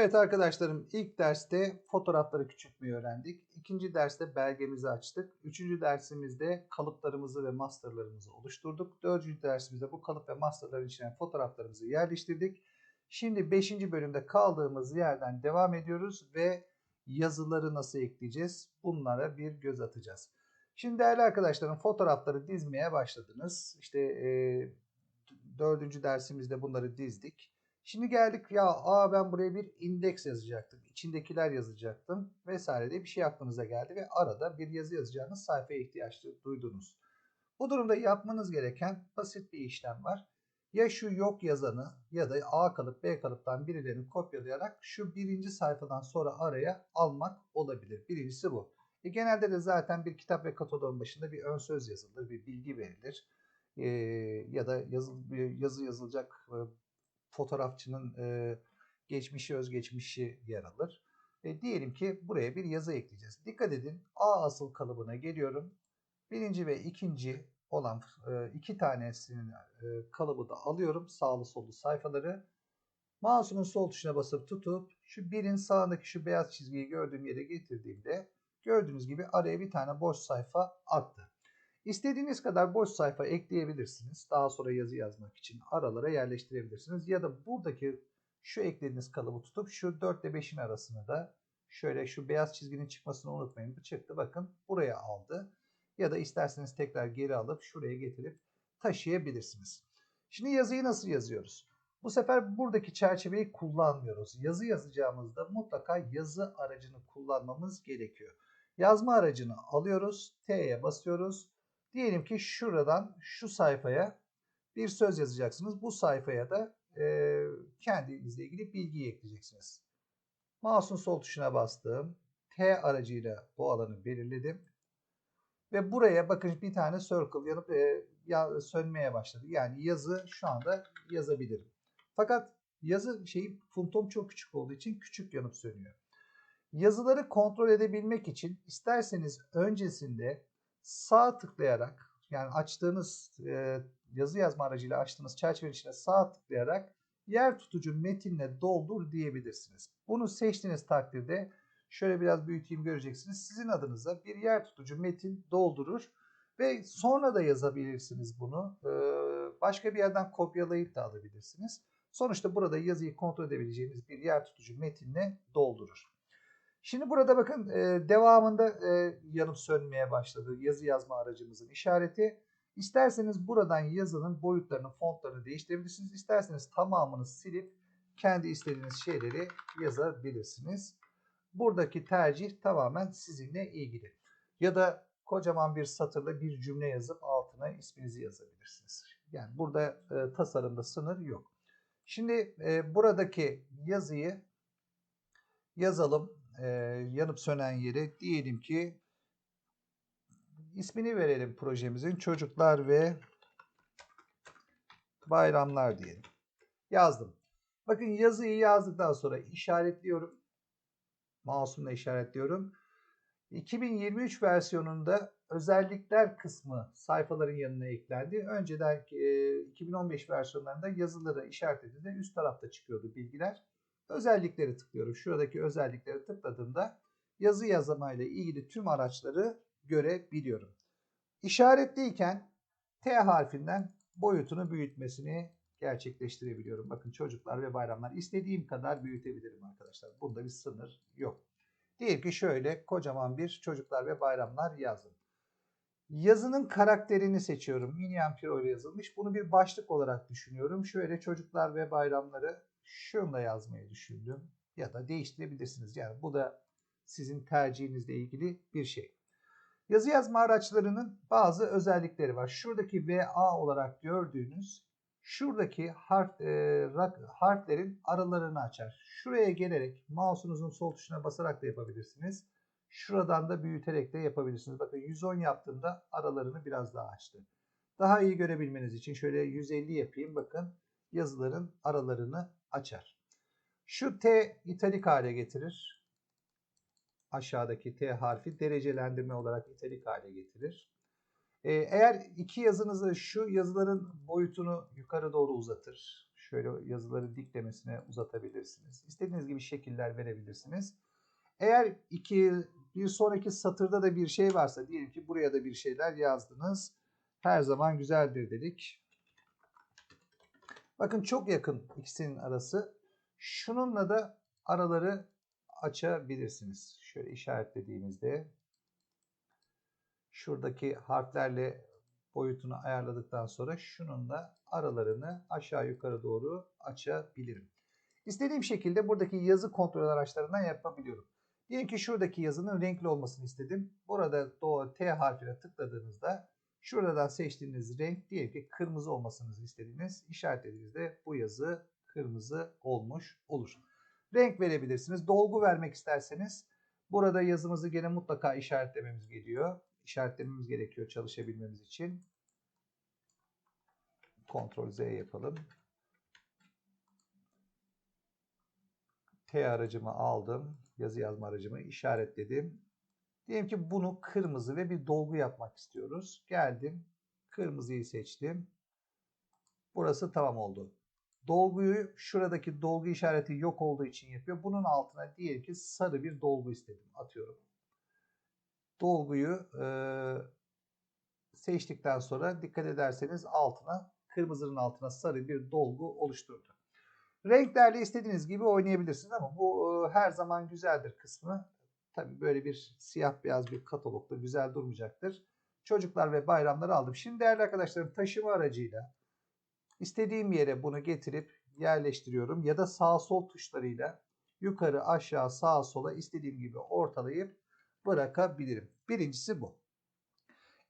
Evet arkadaşlarım ilk derste fotoğrafları küçültmeyi öğrendik. İkinci derste belgemizi açtık. Üçüncü dersimizde kalıplarımızı ve masterlarımızı oluşturduk. Dördüncü dersimizde bu kalıp ve masterların içine fotoğraflarımızı yerleştirdik. Şimdi beşinci bölümde kaldığımız yerden devam ediyoruz ve yazıları nasıl ekleyeceğiz? Bunlara bir göz atacağız. Şimdi değerli arkadaşlarım fotoğrafları dizmeye başladınız. İşte e, dördüncü dersimizde bunları dizdik. Şimdi geldik ya aa ben buraya bir indeks yazacaktım. İçindekiler yazacaktım vesaire diye bir şey aklınıza geldi ve arada bir yazı yazacağınız sayfaya ihtiyaç duydunuz. Bu durumda yapmanız gereken basit bir işlem var. Ya şu yok yazanı ya da A kalıp B kalıptan birilerini kopyalayarak şu birinci sayfadan sonra araya almak olabilir. Birincisi bu. E genelde de zaten bir kitap ve kataloğun başında bir ön söz yazılır, bir bilgi verilir. E, ya da yazı, yazı yazılacak e, fotoğrafçının e, geçmişi özgeçmişi yer alır. E, diyelim ki buraya bir yazı ekleyeceğiz. Dikkat edin A asıl kalıbına geliyorum. Birinci ve ikinci olan e, iki tanesinin e, kalıbı da alıyorum. Sağlı sollu sayfaları. Mouse'umun sol tuşuna basıp tutup şu birin sağındaki şu beyaz çizgiyi gördüğüm yere getirdiğimde gördüğünüz gibi araya bir tane boş sayfa attı. İstediğiniz kadar boş sayfa ekleyebilirsiniz. Daha sonra yazı yazmak için aralara yerleştirebilirsiniz. Ya da buradaki şu eklediğiniz kalıbı tutup şu 4 ile 5'in arasını da şöyle şu beyaz çizginin çıkmasını unutmayın. Bu çıktı bakın buraya aldı. Ya da isterseniz tekrar geri alıp şuraya getirip taşıyabilirsiniz. Şimdi yazıyı nasıl yazıyoruz? Bu sefer buradaki çerçeveyi kullanmıyoruz. Yazı yazacağımızda mutlaka yazı aracını kullanmamız gerekiyor. Yazma aracını alıyoruz. T'ye basıyoruz. Diyelim ki şuradan şu sayfaya bir söz yazacaksınız. Bu sayfaya da e, kendinizle ilgili bilgiyi ekleyeceksiniz. Mouse'un sol tuşuna bastım. T aracıyla bu alanı belirledim. Ve buraya bakın bir tane circle yanıp e, ya, sönmeye başladı. Yani yazı şu anda yazabilirim. Fakat yazı şeyi fontom çok küçük olduğu için küçük yanıp sönüyor. Yazıları kontrol edebilmek için isterseniz öncesinde sağ tıklayarak yani açtığınız e, yazı yazma aracıyla açtığınız çerçevenin içine sağ tıklayarak yer tutucu metinle doldur diyebilirsiniz. Bunu seçtiğiniz takdirde şöyle biraz büyüteyim göreceksiniz. Sizin adınıza bir yer tutucu metin doldurur ve sonra da yazabilirsiniz bunu. Ee, başka bir yerden kopyalayıp da alabilirsiniz. Sonuçta burada yazıyı kontrol edebileceğiniz bir yer tutucu metinle doldurur. Şimdi burada bakın e, devamında e, yanıp sönmeye başladı yazı yazma aracımızın işareti. İsterseniz buradan yazının boyutlarını, fontlarını değiştirebilirsiniz. İsterseniz tamamını silip kendi istediğiniz şeyleri yazabilirsiniz. Buradaki tercih tamamen sizinle ilgili. Ya da kocaman bir satırla bir cümle yazıp altına isminizi yazabilirsiniz. Yani burada e, tasarımda sınır yok. Şimdi e, buradaki yazıyı yazalım e, yanıp sönen yere diyelim ki ismini verelim projemizin çocuklar ve bayramlar diyelim. Yazdım. Bakın yazıyı yazdıktan sonra işaretliyorum. Mouse'umla işaretliyorum. 2023 versiyonunda özellikler kısmı sayfaların yanına eklendi. Önceden e, 2015 versiyonlarında yazıları işaretlediğinde üst tarafta çıkıyordu bilgiler özellikleri tıklıyorum. Şuradaki özellikleri tıkladığımda yazı yazamayla ilgili tüm araçları görebiliyorum. İşaretliyken T harfinden boyutunu büyütmesini gerçekleştirebiliyorum. Bakın çocuklar ve bayramlar istediğim kadar büyütebilirim arkadaşlar. Bunda bir sınır yok. Diyelim ki şöyle kocaman bir çocuklar ve bayramlar yazdım. Yazının karakterini seçiyorum. Mini Ampiro ile yazılmış. Bunu bir başlık olarak düşünüyorum. Şöyle çocuklar ve bayramları şunla yazmayı düşündüm. Ya da değiştirebilirsiniz. Yani bu da sizin tercihinizle ilgili bir şey. Yazı yazma araçlarının bazı özellikleri var. Şuradaki VA olarak gördüğünüz şuradaki harf, e, harflerin aralarını açar. Şuraya gelerek mouse'unuzun sol tuşuna basarak da yapabilirsiniz. Şuradan da büyüterek de yapabilirsiniz. Bakın 110 yaptığımda aralarını biraz daha açtı. Daha iyi görebilmeniz için şöyle 150 yapayım. Bakın yazıların aralarını açar. Şu T italik hale getirir. Aşağıdaki T harfi derecelendirme olarak italik hale getirir. Ee, eğer iki yazınızı şu yazıların boyutunu yukarı doğru uzatır. Şöyle yazıları diklemesine uzatabilirsiniz. İstediğiniz gibi şekiller verebilirsiniz. Eğer iki, bir sonraki satırda da bir şey varsa diyelim ki buraya da bir şeyler yazdınız. Her zaman güzeldir dedik. Bakın çok yakın ikisinin arası. Şununla da araları açabilirsiniz. Şöyle işaretlediğimizde şuradaki harflerle boyutunu ayarladıktan sonra şununla aralarını aşağı yukarı doğru açabilirim. İstediğim şekilde buradaki yazı kontrol araçlarından yapabiliyorum. Diyelim ki şuradaki yazının renkli olmasını istedim. Burada doğru T harfine tıkladığınızda şuradan seçtiğiniz renk diyelim ki kırmızı olmasını istediğiniz işaretlediğinizde bu yazı kırmızı olmuş olur. Renk verebilirsiniz. Dolgu vermek isterseniz burada yazımızı gene mutlaka işaretlememiz gerekiyor. İşaretlememiz gerekiyor çalışabilmemiz için. Ctrl Z yapalım. T aracımı aldım. Yazı yazma aracımı işaretledim. Diyelim ki bunu kırmızı ve bir dolgu yapmak istiyoruz. Geldim. Kırmızıyı seçtim. Burası tamam oldu. Dolguyu şuradaki dolgu işareti yok olduğu için yapıyor. Bunun altına diyelim ki sarı bir dolgu istedim. Atıyorum. Dolguyu e, seçtikten sonra dikkat ederseniz altına kırmızının altına sarı bir dolgu oluşturdu. Renklerle istediğiniz gibi oynayabilirsiniz ama bu e, her zaman güzeldir kısmı. Tabii böyle bir siyah beyaz bir katalogda güzel durmayacaktır. Çocuklar ve bayramları aldım. Şimdi değerli arkadaşlarım taşıma aracıyla istediğim yere bunu getirip yerleştiriyorum ya da sağ sol tuşlarıyla yukarı aşağı sağa sola istediğim gibi ortalayıp bırakabilirim. Birincisi bu.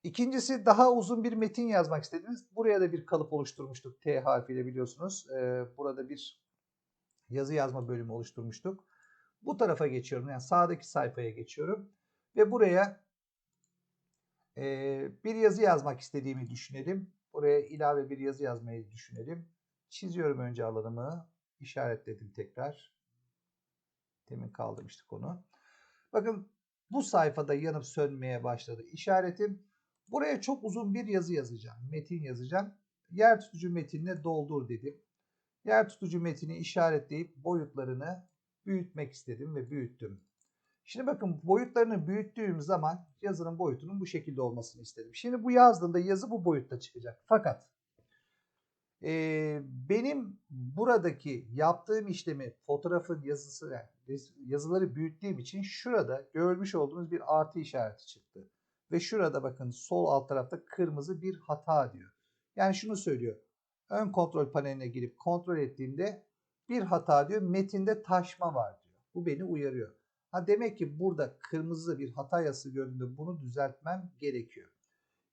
İkincisi daha uzun bir metin yazmak istediniz. Buraya da bir kalıp oluşturmuştuk T harfiyle biliyorsunuz. Ee, burada bir yazı yazma bölümü oluşturmuştuk. Bu tarafa geçiyorum. Yani sağdaki sayfaya geçiyorum. Ve buraya e, bir yazı yazmak istediğimi düşünelim. Buraya ilave bir yazı yazmayı düşünelim. Çiziyorum önce alanımı. İşaretledim tekrar. Demin kaldırmıştık onu. Bakın bu sayfada yanıp sönmeye başladı işaretim. Buraya çok uzun bir yazı yazacağım. Metin yazacağım. Yer tutucu metinle doldur dedim. Yer tutucu metini işaretleyip boyutlarını büyütmek istedim ve büyüttüm. Şimdi bakın boyutlarını büyüttüğüm zaman yazının boyutunun bu şekilde olmasını istedim. Şimdi bu yazdığımda yazı bu boyutta çıkacak. Fakat e, benim buradaki yaptığım işlemi fotoğrafın yazısı yani yazıları büyüttüğüm için şurada görmüş olduğunuz bir artı işareti çıktı. Ve şurada bakın sol alt tarafta kırmızı bir hata diyor. Yani şunu söylüyor. Ön kontrol paneline girip kontrol ettiğimde bir hata diyor. Metinde taşma var diyor. Bu beni uyarıyor. Ha demek ki burada kırmızı bir hata yazısı gördüğümde bunu düzeltmem gerekiyor.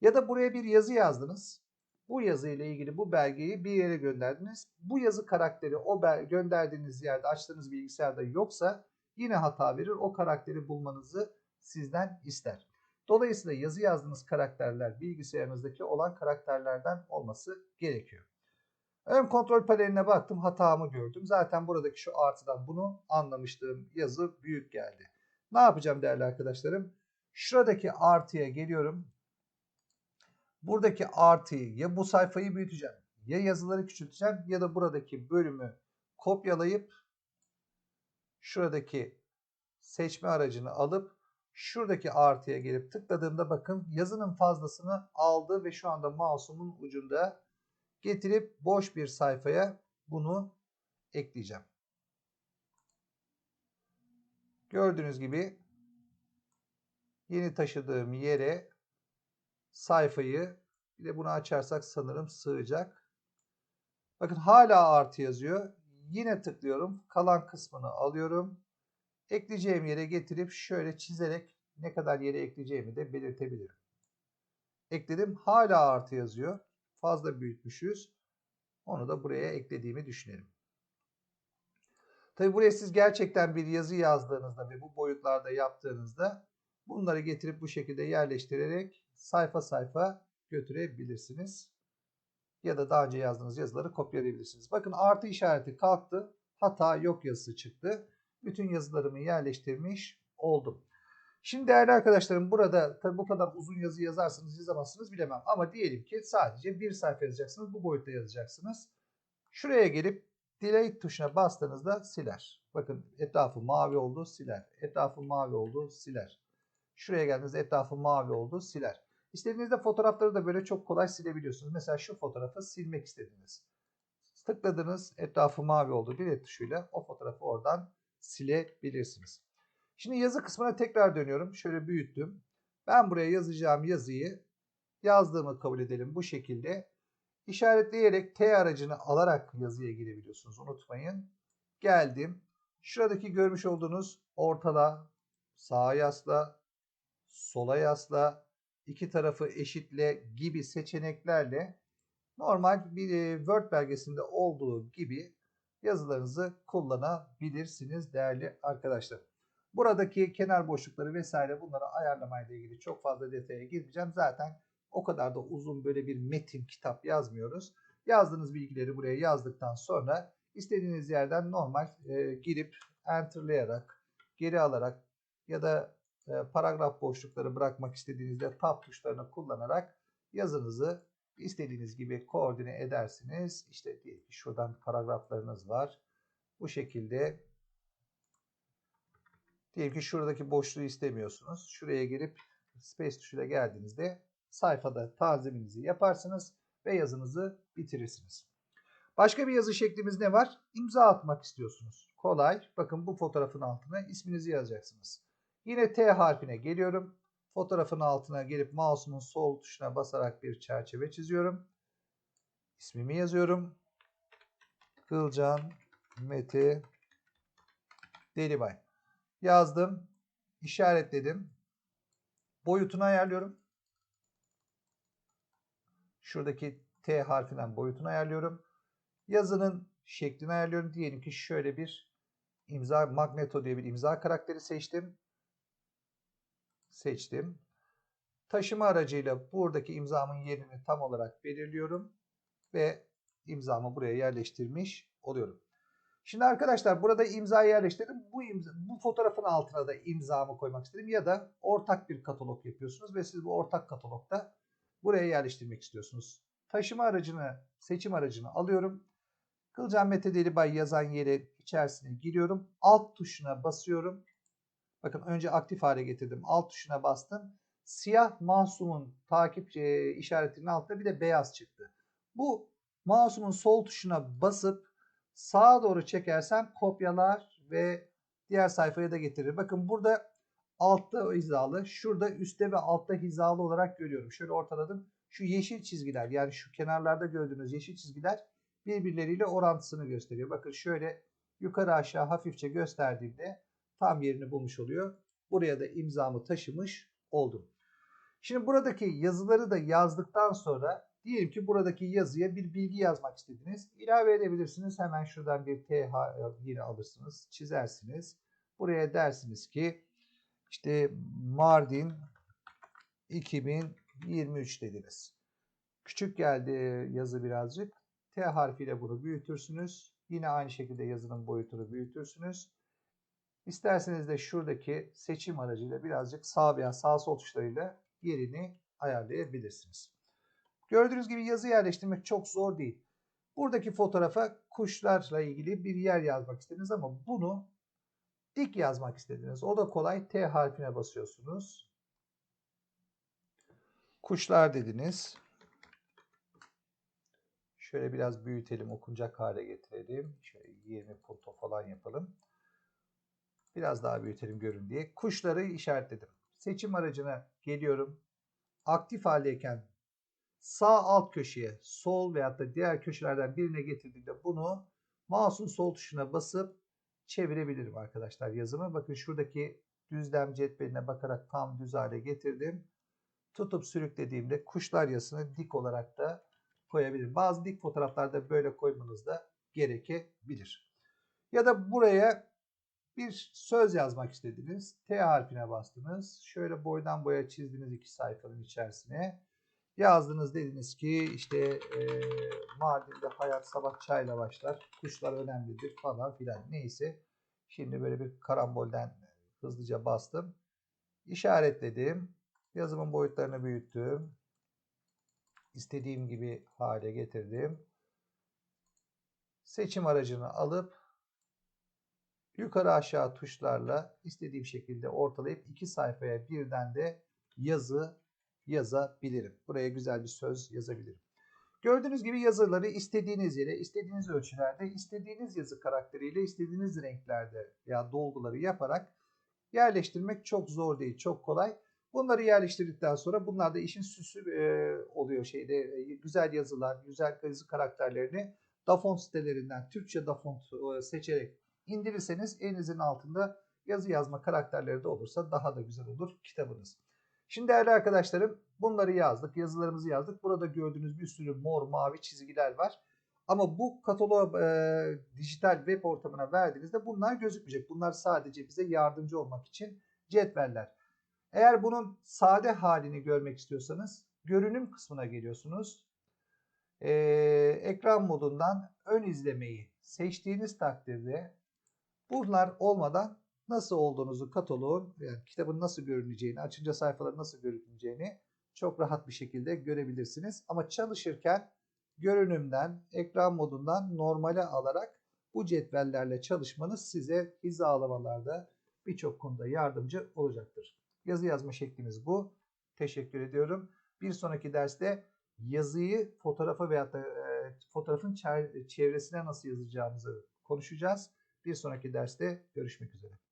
Ya da buraya bir yazı yazdınız. Bu yazı ile ilgili bu belgeyi bir yere gönderdiniz. Bu yazı karakteri o gönderdiğiniz yerde açtığınız bilgisayarda yoksa yine hata verir. O karakteri bulmanızı sizden ister. Dolayısıyla yazı yazdığınız karakterler bilgisayarınızdaki olan karakterlerden olması gerekiyor. Ön kontrol paneline baktım hatamı gördüm. Zaten buradaki şu artıdan bunu anlamıştım. Yazı büyük geldi. Ne yapacağım değerli arkadaşlarım? Şuradaki artıya geliyorum. Buradaki artıyı ya bu sayfayı büyüteceğim ya yazıları küçülteceğim ya da buradaki bölümü kopyalayıp şuradaki seçme aracını alıp şuradaki artıya gelip tıkladığımda bakın yazının fazlasını aldı ve şu anda mouse'umun ucunda getirip boş bir sayfaya bunu ekleyeceğim. Gördüğünüz gibi yeni taşıdığım yere sayfayı bir de bunu açarsak sanırım sığacak. Bakın hala artı yazıyor. Yine tıklıyorum. Kalan kısmını alıyorum. Ekleyeceğim yere getirip şöyle çizerek ne kadar yere ekleyeceğimi de belirtebilirim. Ekledim. Hala artı yazıyor. Fazla büyütmüşüz. Onu da buraya eklediğimi düşünelim. Tabi buraya siz gerçekten bir yazı yazdığınızda ve bu boyutlarda yaptığınızda bunları getirip bu şekilde yerleştirerek sayfa sayfa götürebilirsiniz. Ya da daha önce yazdığınız yazıları kopyalayabilirsiniz. Bakın artı işareti kalktı. Hata yok yazısı çıktı. Bütün yazılarımı yerleştirmiş oldum. Şimdi değerli arkadaşlarım burada tabi bu kadar uzun yazı yazarsınız yazamazsınız bilemem. Ama diyelim ki sadece bir sayfa yazacaksınız. Bu boyutta yazacaksınız. Şuraya gelip delete tuşuna bastığınızda siler. Bakın etrafı mavi oldu siler. Etrafı mavi oldu siler. Şuraya geldiğinizde etrafı mavi oldu siler. İstediğinizde fotoğrafları da böyle çok kolay silebiliyorsunuz. Mesela şu fotoğrafı silmek istediniz. Tıkladınız etrafı mavi oldu delete tuşuyla o fotoğrafı oradan silebilirsiniz. Şimdi yazı kısmına tekrar dönüyorum. Şöyle büyüttüm. Ben buraya yazacağım yazıyı yazdığımı kabul edelim bu şekilde. İşaretleyerek T aracını alarak yazıya girebiliyorsunuz. Unutmayın. Geldim. Şuradaki görmüş olduğunuz ortala, sağa yasla, sola yasla, iki tarafı eşitle gibi seçeneklerle normal bir Word belgesinde olduğu gibi yazılarınızı kullanabilirsiniz değerli arkadaşlar. Buradaki kenar boşlukları vesaire bunları ayarlamayla ilgili çok fazla detaya girmeyeceğim. Zaten o kadar da uzun böyle bir metin kitap yazmıyoruz. Yazdığınız bilgileri buraya yazdıktan sonra istediğiniz yerden normal e, girip enterlayarak, geri alarak ya da e, paragraf boşlukları bırakmak istediğinizde tab tuşlarını kullanarak yazınızı istediğiniz gibi koordine edersiniz. İşte diyelim şuradan paragraflarınız var. Bu şekilde diyelim ki şuradaki boşluğu istemiyorsunuz. Şuraya girip space tuşuyla geldiğinizde sayfada tanziminizi yaparsınız ve yazınızı bitirirsiniz. Başka bir yazı şeklimiz ne var? İmza atmak istiyorsunuz. Kolay. Bakın bu fotoğrafın altına isminizi yazacaksınız. Yine T harfine geliyorum. Fotoğrafın altına gelip mouse'umun sol tuşuna basarak bir çerçeve çiziyorum. İsmimi yazıyorum. Kılcan Mete Delibay. Yazdım. işaretledim. Boyutunu ayarlıyorum. Şuradaki T harfinden boyutunu ayarlıyorum. Yazının şeklini ayarlıyorum. Diyelim ki şöyle bir imza Magneto diye bir imza karakteri seçtim. Seçtim. Taşıma aracıyla buradaki imzamın yerini tam olarak belirliyorum ve imzamı buraya yerleştirmiş oluyorum. Şimdi arkadaşlar burada imzayı yerleştirdim. Bu imza, bu fotoğrafın altına da imzamı koymak istedim ya da ortak bir katalog yapıyorsunuz ve siz bu ortak katalogda buraya yerleştirmek istiyorsunuz. Taşıma aracını, seçim aracını alıyorum. Kılcan Mete Delibay yazan yere içerisine giriyorum. Alt tuşuna basıyorum. Bakın önce aktif hale getirdim. Alt tuşuna bastım. Siyah masumun takip e, işaretinin altında bir de beyaz çıktı. Bu masumun sol tuşuna basıp sağa doğru çekersem kopyalar ve diğer sayfaya da getirir. Bakın burada altta hizalı, şurada üstte ve altta hizalı olarak görüyorum. Şöyle ortaladım. Şu yeşil çizgiler yani şu kenarlarda gördüğünüz yeşil çizgiler birbirleriyle orantısını gösteriyor. Bakın şöyle yukarı aşağı hafifçe gösterdiğimde tam yerini bulmuş oluyor. Buraya da imzamı taşımış oldum. Şimdi buradaki yazıları da yazdıktan sonra diyelim ki buradaki yazıya bir bilgi yazmak istediniz. İlave edebilirsiniz. Hemen şuradan bir TH yine alırsınız. Çizersiniz. Buraya dersiniz ki işte Mardin 2023 dediniz. Küçük geldi yazı birazcık. T harfiyle bunu büyütürsünüz. Yine aynı şekilde yazının boyutunu büyütürsünüz. İsterseniz de şuradaki seçim aracıyla birazcık sağ veya sağ sol tuşlarıyla yerini ayarlayabilirsiniz. Gördüğünüz gibi yazı yerleştirmek çok zor değil. Buradaki fotoğrafa kuşlarla ilgili bir yer yazmak istediniz ama bunu dik yazmak istediniz. O da kolay. T harfine basıyorsunuz. Kuşlar dediniz. Şöyle biraz büyütelim, okunacak hale getirelim. Şöyle 20 punto falan yapalım. Biraz daha büyütelim görün diye. Kuşları işaretledim. Seçim aracına geliyorum. Aktif haldeyken sağ alt köşeye sol veyahut da diğer köşelerden birine getirdiğimde bunu mouse'un sol tuşuna basıp çevirebilirim arkadaşlar yazımı. Bakın şuradaki düzlem cetveline bakarak tam düz hale getirdim. Tutup sürüklediğimde kuşlar yazısını dik olarak da koyabilirim. Bazı dik fotoğraflarda böyle koymanız da gerekebilir. Ya da buraya bir söz yazmak istediniz. T harfine bastınız. Şöyle boydan boya çizdiniz iki sayfanın içerisine. Yazdınız dediniz ki işte e, Mardin'de hayat sabah çayla başlar. Kuşlar önemlidir falan filan. Neyse. Şimdi böyle bir karambolden hızlıca bastım. İşaretledim. Yazımın boyutlarını büyüttüm. İstediğim gibi hale getirdim. seçim aracını alıp yukarı aşağı tuşlarla istediğim şekilde ortalayıp iki sayfaya birden de yazı yazabilirim. Buraya güzel bir söz yazabilirim. Gördüğünüz gibi yazıları istediğiniz yere, istediğiniz ölçülerde, istediğiniz yazı karakteriyle, istediğiniz renklerde veya dolguları yaparak yerleştirmek çok zor değil, çok kolay. Bunları yerleştirdikten sonra bunlar da işin süsü e, oluyor şeyde. E, güzel yazılar, güzel yazı karakterlerini Dafont sitelerinden Türkçe Dafont e, seçerek indirirseniz elinizin altında yazı yazma karakterleri de olursa daha da güzel olur kitabınız. Şimdi değerli arkadaşlarım bunları yazdık. Yazılarımızı yazdık. Burada gördüğünüz bir sürü mor mavi çizgiler var. Ama bu kataloğu e, dijital web ortamına verdiğinizde bunlar gözükmeyecek. Bunlar sadece bize yardımcı olmak için cetveller. Eğer bunun sade halini görmek istiyorsanız görünüm kısmına geliyorsunuz. Ee, ekran modundan ön izlemeyi seçtiğiniz takdirde bunlar olmadan nasıl olduğunuzu kataloğun yani kitabın nasıl görüneceğini, açınca sayfaların nasıl görüneceğini çok rahat bir şekilde görebilirsiniz. Ama çalışırken görünümden, ekran modundan normale alarak bu cetvellerle çalışmanız size hizalamalarda birçok konuda yardımcı olacaktır. Yazı yazma şeklimiz bu. Teşekkür ediyorum. Bir sonraki derste yazıyı fotoğrafa veya da e, fotoğrafın çevresine nasıl yazacağımızı konuşacağız. Bir sonraki derste görüşmek üzere.